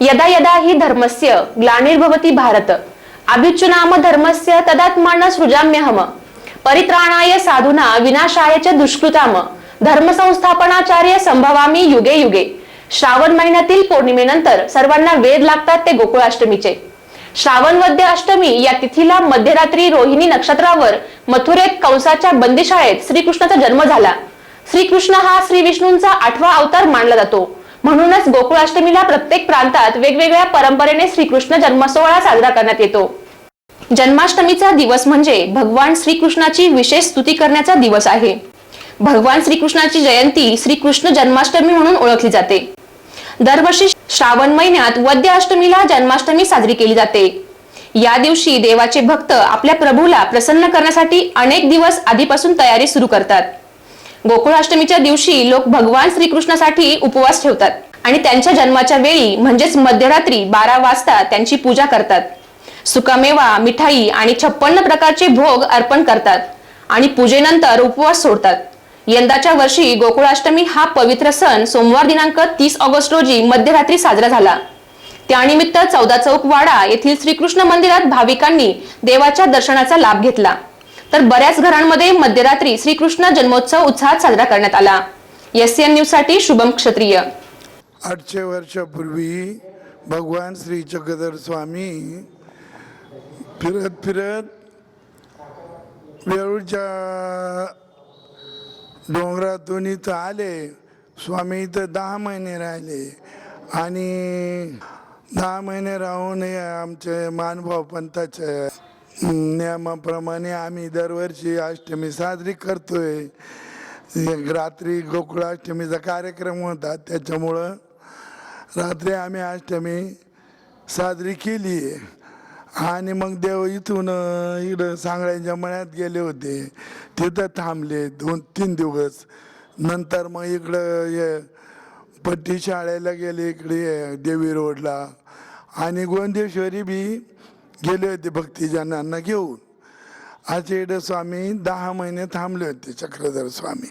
यदा यदा हि धर्मस्य ग्लानिर्भवति भारत। अभिचुनाम धर्मस्य तदात्मान सृजाम्यहम। परित्राणाय साधुना विनाशाय च दुष्कृताम। धर्म संस्थापनाचार्य संभवामी युगे युगे। श्रावण महिन्यातील पौर्णिमेनंतर सर्वांना वेद लागतात ते गोकुळाष्टमीचे। श्रावण वद्य अष्टमी या तिथीला मध्यरात्री रोहिणी नक्षत्रावर मथुरेत कंसाच्या बंदिशाळेत श्रीकृष्णाचा जन्म झाला। श्रीकृष्ण हा श्री विष्णूंचा आठवा अवतार मानला जातो। म्हणूनच गोकुळाष्टमीला प्रत्येक प्रांतात वेगवेगळ्या परंपरेने श्रीकृष्ण जन्मसोहळा साजरा करण्यात येतो. जन्माष्टमीचा दिवस म्हणजे भगवान श्रीकृष्णाची विशेष स्तुती करण्याचा दिवस आहे. भगवान श्रीकृष्णाची जयंती श्रीकृष्ण जन्माष्टमी म्हणून ओळखली जाते. दरवर्षी श्रावण महिन्यात वद्य अष्टमीला जन्माष्टमी साजरी केली जाते. या दिवशी देवाचे भक्त आपल्या प्रभूला प्रसन्न करण्यासाठी अनेक दिवस आधीपासून तयारी सुरू करतात. गोकुळाष्टमीच्या दिवशी लोक भगवान श्रीकृष्णासाठी उपवास ठेवतात आणि त्यांच्या जन्माच्या वेळी म्हणजेच मध्यरात्री बारा वाजता त्यांची पूजा करतात. सुकामेवा मिठाई आणि छप्पन्न प्रकारचे भोग अर्पण करतात आणि पूजेनंतर उपवास सोडतात. यंदाच्या वर्षी गोकुळाष्टमी हा पवित्र सण सोमवार दिनांक तीस ऑगस्ट रोजी मध्यरात्री साजरा झाला. त्यानिमित्त चौदा चौक वाडा येथील श्रीकृष्ण मंदिरात भाविकांनी देवाच्या दर्शनाचा लाभ घेतला. तर बऱ्याच घरांमध्ये मध्यरात्री श्रीकृष्ण जन्मोत्सव उत्साहात साजरा करण्यात आला. एस एन न्यूजसाठी शुभम क्षत्रिय. आठशे वर्षापूर्वी भगवान श्री चक्रधर स्वामी फिरत फिरत वेळूच्या डोंगरातून इथं आले. स्वामी इथं दहा महिने राहिले. आणि दहा महिने राहून आमचे मानभाव पंथाचे नियमाप्रमाणे आम्ही दरवर्षी अष्टमी साजरी करतोय. एक रात्री गोकुळाष्टमीचा कार्यक्रम होता. त्याच्यामुळं रात्री आम्ही अष्टमी साजरी केली आणि मग देव इथून इकडं सांगळ्यांच्या मळ्यात गेले होते. तिथं थांबले दोन तीन दिवस. नंतर मग इकडं हे पट्टी शाळेला गेले इकडे देवी रोडला. आणि गोंदेश्वरी बी गेले होते भक्तिजनांना घेऊन. आचेड स्वामी दहा महिने थांबले होते चक्रधर स्वामी.